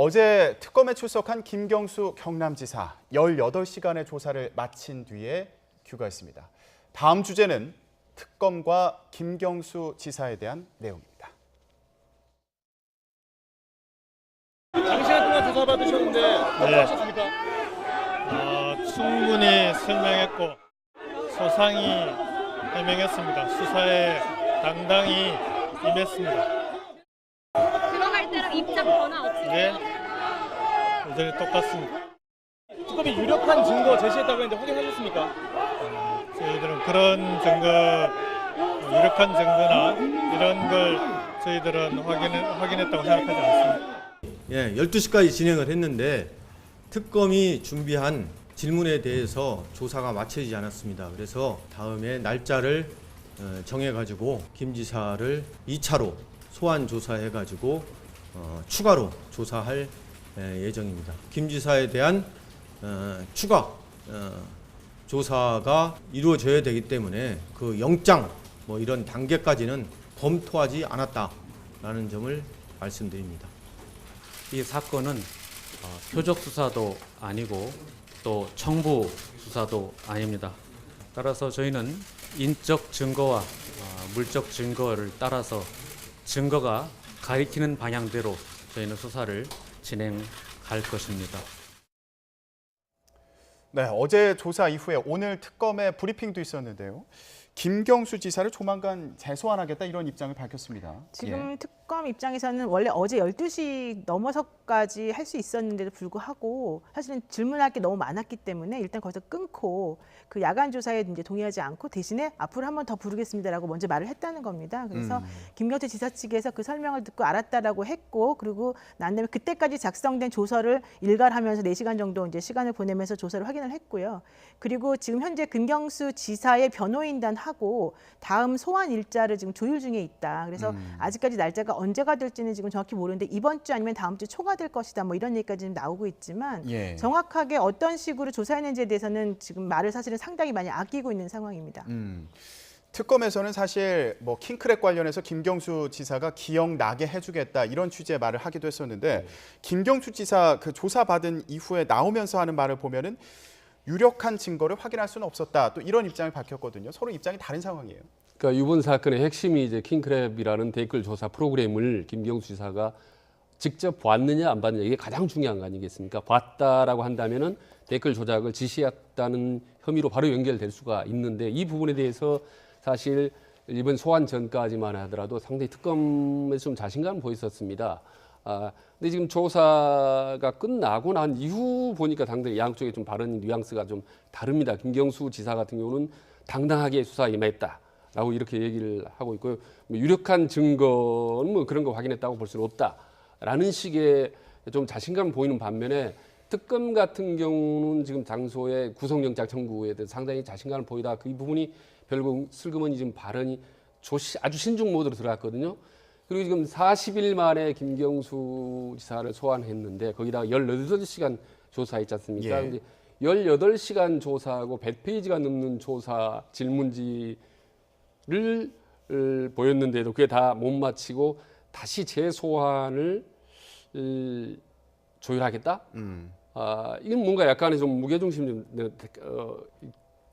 어제 특검에 출석한 김경수 경남지사 18시간의 조사를 마친 뒤에 귀가했습니다. 다음 주제는 특검과 김경수 지사에 대한 내용입니다. 장시간 동안 조사받으셨는데 어떠셨습니까? 어, 충분히 설명했고 소상히 해명했습니다. 수사에 당당히 임했습니다. 변화? 네, 여전히 똑같습니다. 특검이 유력한 증거 제시했다고 했는데 확인하셨습니까? 저희들은 그런 증거, 유력한 증거나 이런 걸 저희들은 확인, 확인했다고 생각하지 않습니다. 예, 12시까지 진행을 했는데 특검이 준비한 질문에 대해서 조사가 마쳐지지 않았습니다. 그래서 다음에 날짜를 어, 정해가지고 김 지사를 2차로 소환 조사해가지고 어, 추가로 조사할 에, 예정입니다. 김 지사에 대한 어, 추가 어, 조사가 이루어져야 되기 때문에 그 영장 뭐 이런 단계까지는 검토하지 않았다라는 점을 말씀드립니다. 이 사건은 어, 표적 수사도 아니고 또 청부 수사도 아닙니다. 따라서 저희는 인적 증거와 어, 물적 증거를 따라서 증거가 가리키는 방향대로 저희는 수사를 진행할 것입니다. 네, 어제 조사 이후에 오늘 특검의 브리핑도 있었는데요. 김경수 지사를 조만간 재소환하겠다 이런 입장을 밝혔습니다. 지금 예. 특검 입장에서는 원래 어제 12시 넘어서까지 할 수 있었는데도 불구하고 사실은 질문할 게 너무 많았기 때문에 일단 거기서 끊고 그 야간 조사에 이제 동의하지 않고 대신에 앞으로 한 번 더 부르겠습니다라고 먼저 말을 했다는 겁니다. 그래서 음. 김경태 지사 측에서 그 설명을 듣고 알았다라고 했고 그리고 난 다음에 그때까지 작성된 조서를 일괄하면서 4시간 정도 이제 시간을 보내면서 조서를 확인을 했고요. 그리고 지금 현재 김경수 지사의 변호인단 하고 다음 소환 일자를 지금 조율 중에 있다. 그래서 음. 아직까지 날짜가 언제가 될지는 지금 정확히 모르는데 이번 주 아니면 다음 주 초가 될 것이다. 뭐 이런 얘기까지 지금 나오고 있지만 예. 정확하게 어떤 식으로 조사했는지에 대해서는 지금 말을 사실은 상당히 많이 아끼고 있는 상황입니다. 음. 특검에서는 사실 뭐 킹크랩 관련해서 김경수 지사가 기억나게 해주겠다 이런 취지의 말을 하기도 했었는데 김경수 지사 그 조사 받은 이후에 나오면서 하는 말을 보면은 유력한 증거를 확인할 수는 없었다 또 이런 입장을 밝혔거든요. 서로 입장이 다른 상황이에요. 그러니까 이번 사건의 핵심이 이제 킹크랩이라는 댓글 조사 프로그램을 김경수 지사가 직접 봤느냐 안 봤느냐 이게 가장 중요한 거 아니겠습니까? 봤다라고 한다면은 댓글 조작을 지시했다는 혐의로 바로 연결될 수가 있는데 이 부분에 대해서 사실 이번 소환 전까지만 하더라도 상당히 특검에서 좀 자신감을 보였었습니다. 아, 근데 지금 조사가 끝나고 난 이후 보니까 상당히 양쪽에 좀 발언 뉘앙스가 좀 다릅니다. 김경수 지사 같은 경우는 당당하게 수사에 임했다라고 이렇게 얘기를 하고 있고요. 뭐 유력한 증거는 뭐 그런 거 확인했다고 볼 수는 없다라는 식의 좀 자신감을 보이는 반면에 특검 같은 경우는 지금 당소의 구속영장 청구에 대해서 상당히 자신감을 보이다. 그 부분이 결국 슬그머니 지금 발언이 조시, 아주 신중 모드로 들어갔거든요. 그리고 지금 40일 만에 김경수 지사를 소환했는데 거기다가 18시간 조사했지 않습니까? 예. 근데 18시간 조사하고 100페이지가 넘는 조사 질문지를 을, 보였는데도 그게 다 못 마치고 다시 재소환을 을, 조율하겠다? 음. 아, 이건 뭔가 약간의 좀 무게중심이 좀 네, 어,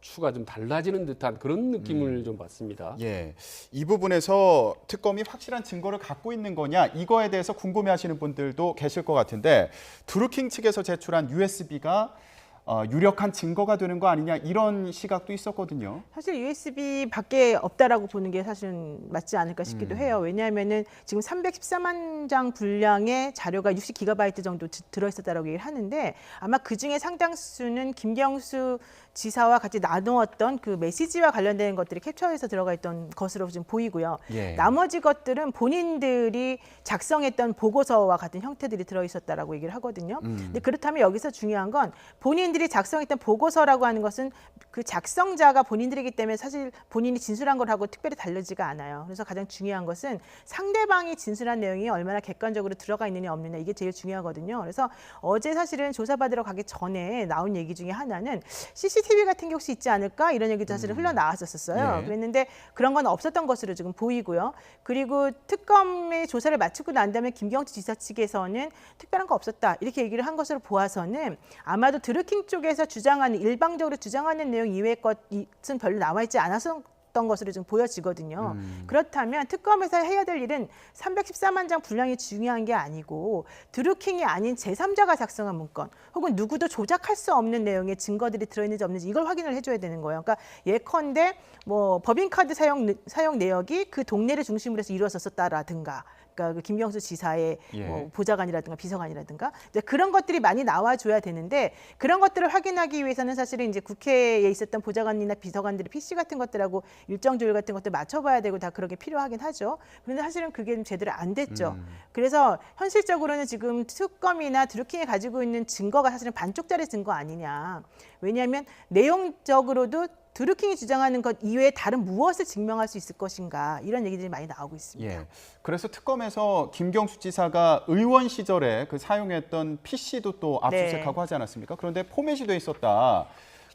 추가 좀 달라지는 듯한 그런 느낌을 좀 받습니다. 예. 이 부분에서 특검이 확실한 증거를 갖고 있는 거냐 이거에 대해서 궁금해하시는 분들도 계실 것 같은데 드루킹 측에서 제출한 USB가 어, 유력한 증거가 되는 거 아니냐 이런 시각도 있었거든요. 사실 USB 밖에 없다라고 보는 게 사실은 맞지 않을까 싶기도 해요. 왜냐하면은 지금 314만 장 분량의 자료가 60기가바이트 정도 드- 들어 있었다라고 얘기를 하는데 아마 그 중에 상당수는 김경수 지사와 같이 나누었던 그 메시지와 관련된 것들이 캡처해서 들어가 있던 것으로 지금 보이고요. 예. 나머지 것들은 본인들이 작성했던 보고서와 같은 형태들이 들어 있었다라고 얘기를 하거든요. 근데 그렇다면 여기서 중요한 건 본인들이 작성했던 보고서라고 하는 것은 그 작성자가 본인들이기 때문에 사실 본인이 진술한 걸하고 특별히 다르지가 않아요. 그래서 가장 중요한 것은 상대방이 진술한 내용이 얼마나 객관적으로 들어가 있느냐 없느냐 이게 제일 중요하거든요. 그래서 어제 사실은 조사받으러 가기 전에 나온 얘기 중에 하나는 CCTV 같은 게 혹시 있지 않을까 이런 얘기도 사실은 흘러 나왔었어요. 예. 그랬는데 그런 건 없었던 것으로 지금 보이고요. 그리고 특검의 조사를 마치고 난 다음에 김경수 지사 측에서는 특별한 거 없었다 이렇게 얘기를 한 것으로 보아서는 아마도 드루킹 쪽에서 주장하는 일방적으로 주장하는 내용 이외의 것은 별로 나와 있지 않 았던 것으로 좀 보여지거든요. 그렇다면 특검에서 해야 될 일은 314만 장 분량이 중요한 게 아니고 드루킹이 아닌 제3자가 작성한 문건 혹은 누구도 조작할 수 없는 내용의 증거들이 들어있는지 없는지 이걸 확인을 해줘야 되는 거예요. 그러니까 예컨대 뭐 법인카드 사용 내- 사용 내역이 그 동네를 중심으로 해서 이루어졌었다라든가. 그러니까 그 김경수 지사의 예. 뭐 보좌관이라든가 비서관이라든가 이제 그런 것들이 많이 나와줘야 되는데 그런 것들을 확인하기 위해서는 사실은 이제 국회에 있었던 보좌관이나 비서관들의 PC 같은 것들하고 일정 조율 같은 것들 맞춰봐야 되고 다 그런 게 필요하긴 하죠. 그런데 사실은 그게 좀 제대로 안 됐죠. 그래서 현실적으로는 지금 특검이나 드루킹이 가지고 있는 증거가 사실은 반쪽짜리 증거 아니냐. 왜냐하면 내용적으로도 드루킹이 주장하는 것 이외에 다른 무엇을 증명할 수 있을 것인가 이런 얘기들이 많이 나오고 있습니다. 예. 그래서 특검에서 김경수 지사가 의원 시절에 그 사용했던 PC도 또 압수수색하고 네. 하지 않았습니까? 그런데 포맷이 돼 있었다.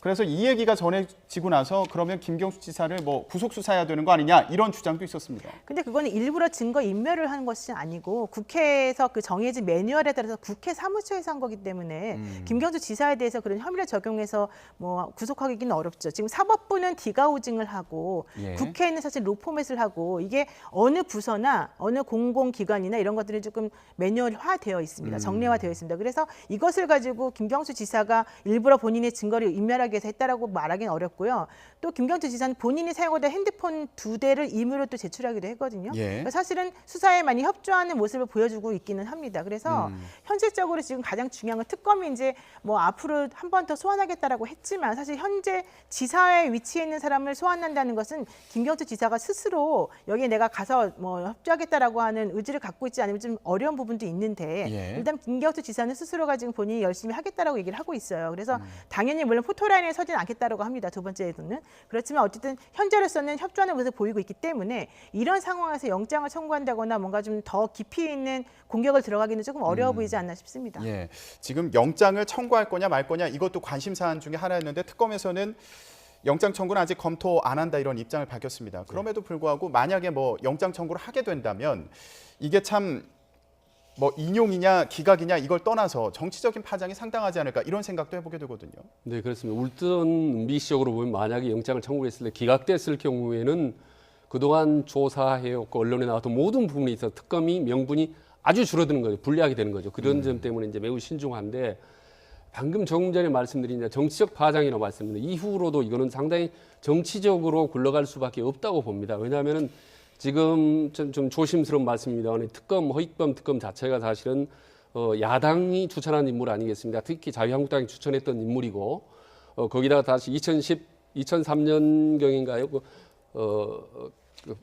그래서 이 얘기가 전해지고 나서 그러면 김경수 지사를 뭐 구속 수사해야 되는 거 아니냐 이런 주장도 있었습니다. 근데 그거는 일부러 증거 인멸을 하는 것이 아니고 국회에서 그 정해진 매뉴얼에 따라서 국회 사무처에서 한 거기 때문에 김경수 지사에 대해서 그런 혐의를 적용해서 뭐 구속하기는 어렵죠. 지금 사법부는 디가우징을 하고 예. 국회에는 사실 로포맷을 하고 이게 어느 부서나 어느 공공기관이나 이런 것들이 조금 매뉴얼화되어 있습니다. 정례화되어 있습니다. 그래서 이것을 가지고 김경수 지사가 일부러 본인의 증거를 인멸하기 위해서 했다라고 말하기는 어렵고요. 또 김경수 지사는 본인이 사용하던 핸드폰 두 대를 임의로 또 제출하기도 했거든요. 예. 그러니까 사실은 수사에 많이 협조하는 모습을 보여주고 있기는 합니다. 그래서 현실적으로 지금 가장 중요한 건 특검이 이제 뭐 앞으로 한 번 더 소환하겠다라고 했지만 사실 현재 지사에 위치해 있는 사람을 소환한다는 것은 김경수 지사가 스스로 여기에 내가 가서 뭐 협조하겠다라고 하는 의지를 갖고 있지 않으면 좀 어려운 부분도 있는데 예. 일단 김경수 지사는 스스로가 지금 본인이 열심히 하겠다라고 얘기를 하고 있어요. 그래서 당연히 물론 포토라인 에 서진 않겠다라고 합니다. 두 번째에서는 그렇지만 어쨌든 현재로서는 협조하는 모습을 보이고 있기 때문에 이런 상황에서 영장을 청구한다거나 뭔가 좀 더 깊이 있는 공격을 들어가기는 조금 어려워 보이지 않나 싶습니다. 예. 지금 영장을 청구할 거냐 말 거냐 이것도 관심 사안 중에 하나였는데 특검에서는 영장 청구는 아직 검토 안 한다 이런 입장을 밝혔습니다. 그럼에도 불구하고 만약에 뭐 영장 청구를 하게 된다면 이게 참 뭐 인용이냐 기각이냐 이걸 떠나서 정치적인 파장이 상당하지 않을까 이런 생각도 해보게 되거든요. 네, 그렇습니다. 울던 미시적으로 보면 만약에 영장을 청구했을 때 기각됐을 경우에는 그동안 조사해왔고 언론에 나왔던 모든 부분에 있어서 특검이 명분이 아주 줄어드는 거죠. 불리하게 되는 거죠. 그런 점 때문에 이제 매우 신중한데 방금 조금 전에 말씀드린 이제 정치적 파장이라고 말씀드린 이후로도 이거는 상당히 정치적으로 굴러갈 수밖에 없다고 봅니다. 왜냐하면은 지금 좀, 좀 조심스러운 말씀입니다만 특검 허익범 특검 자체가 사실은 어, 야당이 추천한 인물 아니겠습니까? 특히 자유한국당이 추천했던 인물이고 어, 거기다가 다시 2010, 2003년 경인가요? 그, 어, 어, 그,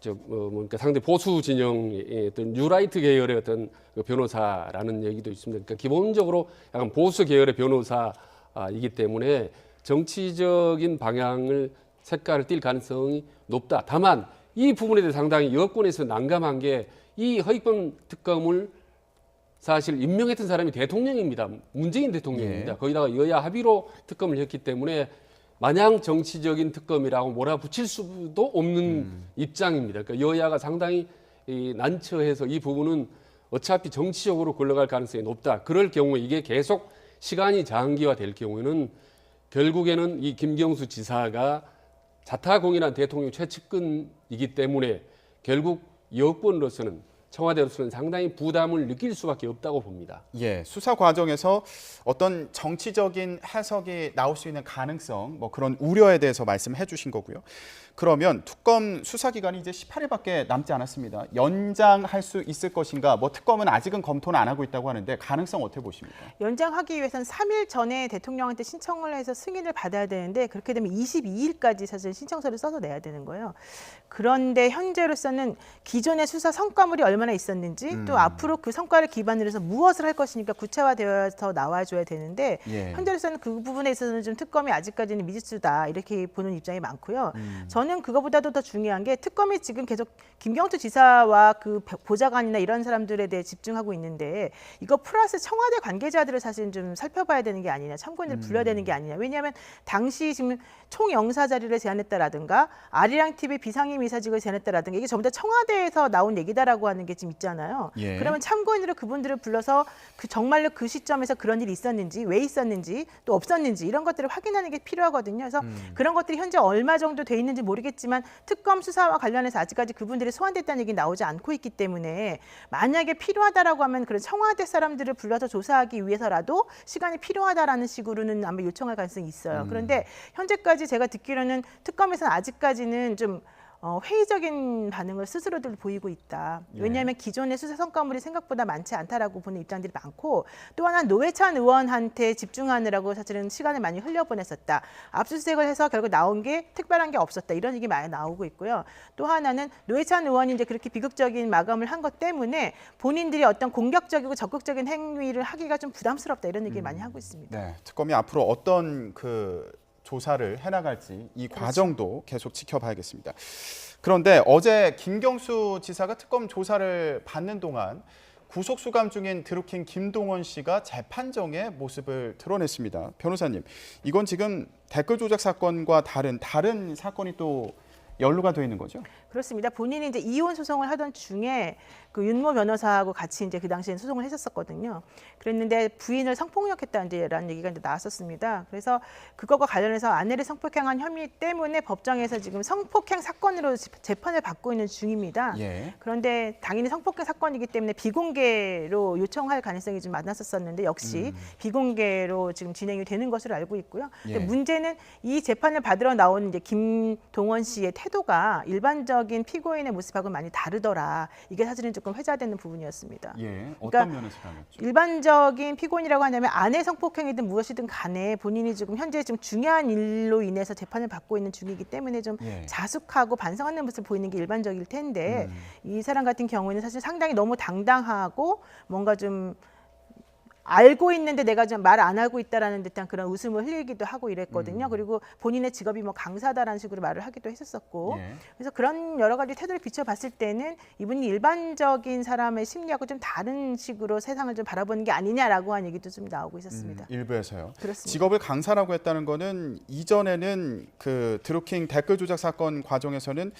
저, 어, 뭡니까 상대 보수 진영의 어떤 뉴라이트 계열의 어떤 그 변호사라는 얘기도 있습니다. 그러니까 기본적으로 약간 보수 계열의 변호사이기 때문에 정치적인 방향을 색깔을 띌 가능성이 높다. 다만 이 부분에 대해 상당히 여권에서 난감한 게 이 허익범 특검을 사실 임명했던 사람이 대통령입니다. 문재인 대통령입니다. 예. 거기다가 여야 합의로 특검을 했기 때문에 마냥 정치적인 특검이라고 몰아붙일 수도 없는 입장입니다. 그러니까 여야가 상당히 이 난처해서 이 부분은 어차피 정치적으로 굴러갈 가능성이 높다. 그럴 경우에 이게 계속 시간이 장기화될 경우에는 결국에는 이 김경수 지사가 자타공인한 대통령 최측근이기 때문에 결국 여권으로서는 청와대로서는 상당히 부담을 느낄 수밖에 없다고 봅니다. 예, 수사 과정에서 어떤 정치적인 해석이 나올 수 있는 가능성, 뭐 그런 우려에 대해서 말씀해 주신 거고요. 그러면 특검 수사 기간이 이제 18일밖에 남지 않았습니다. 연장할 수 있을 것인가? 뭐 특검은 아직은 검토는 안 하고 있다고 하는데 가능성 어떻게 보십니까? 연장하기 위해서는 3일 전에 대통령한테 신청을 해서 승인을 받아야 되는데 그렇게 되면 22일까지 사실 신청서를 써서 내야 되는 거예요. 그런데 현재로서는 기존의 수사 성과물이 얼마나 있었는지 또 앞으로 그 성과를 기반으로 해서 무엇을 할 것이니까 구체화되어서 나와줘야 되는데 예. 현재로서는 그 부분에 있어서는 좀 특검이 아직까지는 미지수다 이렇게 보는 입장이 많고요. 저는 그거보다도 더 중요한 게 특검이 지금 계속 김경수 지사와 그 보좌관이나 이런 사람들에 대해 집중하고 있는데 이거 플러스 청와대 관계자들을 사실 좀 살펴봐야 되는 게 아니냐 참고인을 불러야 되는 게 아니냐 왜냐하면 당시 지금 총영사 자리를 제안했다라든가 아리랑 TV 비상임 이사직을 제안했다라든가 이게 전부 다 청와대에서 나온 얘기다라고 하는 게 지금 있잖아요. 예. 그러면 참고인으로 그분들을 불러서 그 정말로 그 시점에서 그런 일이 있었는지 왜 있었는지 또 없었는지 이런 것들을 확인하는 게 필요하거든요. 그래서 그런 것들이 현재 얼마 정도 돼 있는지 모르겠지만 특검 수사와 관련해서 아직까지 그분들이 소환됐다는 얘기 나오지 않고 있기 때문에 만약에 필요하다라고 하면 그런 청와대 사람들을 불러서 조사하기 위해서라도 시간이 필요하다라는 식으로는 아마 요청할 가능성이 있어요. 그런데 현재까지 제가 듣기로는 특검에서는 아직까지는 좀 어, 회의적인 반응을 스스로들 보이고 있다. 왜냐하면 기존의 수사 성과물이 생각보다 많지 않다라고 보는 입장들이 많고 또 하나 노회찬 의원한테 집중하느라고 사실은 시간을 많이 흘려보냈었다. 압수수색을 해서 결국 나온 게 특별한 게 없었다. 이런 얘기 많이 나오고 있고요. 또 하나는 노회찬 의원이 이제 그렇게 비극적인 마감을 한 것 때문에 본인들이 어떤 공격적이고 적극적인 행위를 하기가 좀 부담스럽다. 이런 얘기를 많이 하고 있습니다. 네, 특검이 앞으로 어떤 그 조사를 해나갈지 이 과정도 계속 지켜봐야겠습니다. 그런데 어제 김경수 지사가 특검 조사를 받는 동안 구속 수감 중인 드루킹 김동원 씨가 재판정에 모습을 드러냈습니다. 변호사님, 이건 지금 댓글 조작 사건과 다른 다른 사건이 또 연루가 돼 있는 거죠? 그렇습니다. 본인이 이제 이혼 소송을 하던 중에 그 윤모 변호사하고 같이 이제 그 당시에 소송을 했었거든요. 그랬는데 부인을 성폭력했다는 얘기가 이제 나왔었습니다. 그래서 그것과 관련해서 아내를 성폭행한 혐의 때문에 법정에서 지금 성폭행 사건으로 지- 재판을 받고 있는 중입니다. 예. 그런데 당연히 성폭행 사건이기 때문에 비공개로 요청할 가능성이 좀 많았었었는데 역시 비공개로 지금 진행이 되는 것으로 알고 있고요. 예. 문제는 이 재판을 받으러 나온 이제 김동원 씨의 태 도가 일반적인 피고인의 모습하고 많이 다르더라. 이게 사실은 조금 회자되는 부분이었습니다. 예. 어떤 그러니까 면에서 달랐죠? 일반적인 피고인이라고 한다면 아내 성폭행이든 무엇이든 간에 본인이 지금 현재 좀 중요한 일로 인해서 재판을 받고 있는 중이기 때문에 좀 예. 자숙하고 반성하는 모습을 보이는 게 일반적일 텐데 음. 이 사람 같은 경우에는 사실 상당히 너무 당당하고 뭔가 좀 알고 있는데 내가 좀 말 안 하고 있다라는 듯한 그런 웃음을 흘리기도 하고 음. 이랬거든요. 그리고 본인의 직업이 뭐 강사다라는 식으로 말을 하기도 했었고 예. 그래서 그런 여러 가지 태도를 비춰봤을 때는 이분이 일반적인 사람의 심리하고 좀 다른 식으로 세상을 좀 바라보는 게 아니냐라고 한 얘기도 좀 나오고 있었습니다. 음, 일부에서요. 그렇습니다. 직업을 강사라고 했다는 거는 이전에는 그 드루킹 댓글 조작 사건 과정에서는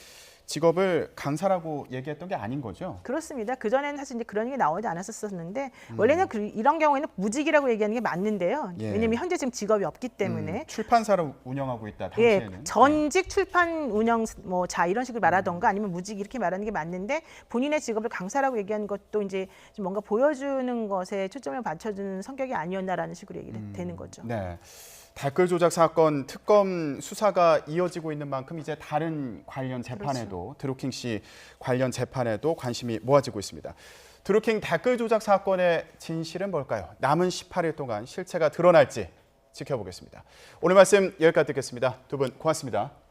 직업을 강사라고 얘기했던 게 아닌 거죠. 그렇습니다. 그 전에는 사실 이제 그런 게 나오지 않았었는데 음. 원래는 그, 이런 경우에는 무직이라고 얘기하는 게 맞는데요. 예. 왜냐하면 현재 지금 직업이 없기 음, 때문에 출판사를 운영하고 있다 예, 당시에는. 전직 출판 운영 뭐 자 이런 식으로 말하던가 아니면 무직 이렇게 말하는 게 맞는데 본인의 직업을 강사라고 얘기하는 것도 이제 좀 뭔가 보여주는 것에 초점을 맞춰주는 성격이 아니었나라는 식으로 얘기를 되는 거죠. 네. 댓글 조작 사건 특검 수사가 이어지고 있는 만큼 이제 다른 관련 재판에도 그렇죠. 드루킹 씨 관련 재판에도 관심이 모아지고 있습니다. 드루킹 댓글 조작 사건의 진실은 뭘까요? 남은 18일 동안 실체가 드러날지 지켜보겠습니다. 오늘 말씀 여기까지 듣겠습니다. 두 분 고맙습니다.